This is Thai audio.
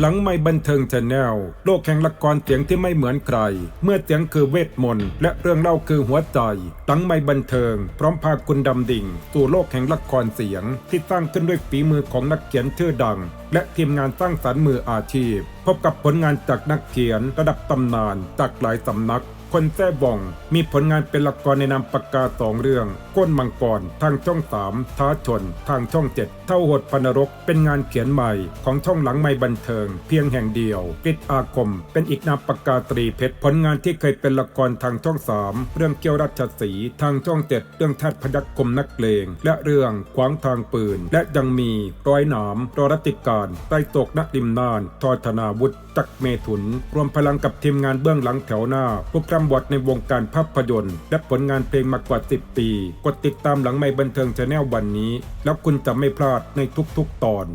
หลังไม่บันเทิงชาแนลโลกแห่งละครเสียงที่ไม่เหมือนใคร เมื่อเสียงคือเวทมนต์และเรื่องเล่าคือหัวใจหลังไม่บันเทิง พร้อมพาคุณดำดิ่งสู่โลกแห่งละครเสียง ที่สร้างขึ้นด้วยฝีมือของนักเขียนชื่อดัง และทีมงานสร้างสรรค์มืออาชีพ พบกับผลงานจากนักเขียนระดับตำนานจากหลายสำนักคนแท้บ่อง มีผลงานเป็นละครในนามปากกาสองเรื่อง ก้นมังกร ทางช่องสามท้าชน ทางช่องเจ็ดเท่าหดพนรก เป็นงานเขียนใหม่ ของช่องหลังไม่บันเทิง เพียงแห่งเดียวกฤษอาคม เป็นอีกนามปากกาตรีเพชรผลงานที่เคยเป็นละครทางช่องสามเรื่องเกี่ยวรัชสีทางช่องเจ็ดเรื่องแทดพยัคฆ์คมนักเลง และเรื่องขวางทางปืน และยังมีร้อยหนามรอรัติการใต้ตกนักริมนานทอธนาวุฒิจักเมถุน รวมพลังกับทีมงานเบื้องหลังแถวหน้าผู้กำบทในวงการภาพยนตร์ และผลงานเพลงมากว่า 10 ปี กดติดตามหลังไม่บันเทิงชาแนลวันนี้ แล้วคุณจะไม่พลาดในทุกๆตอน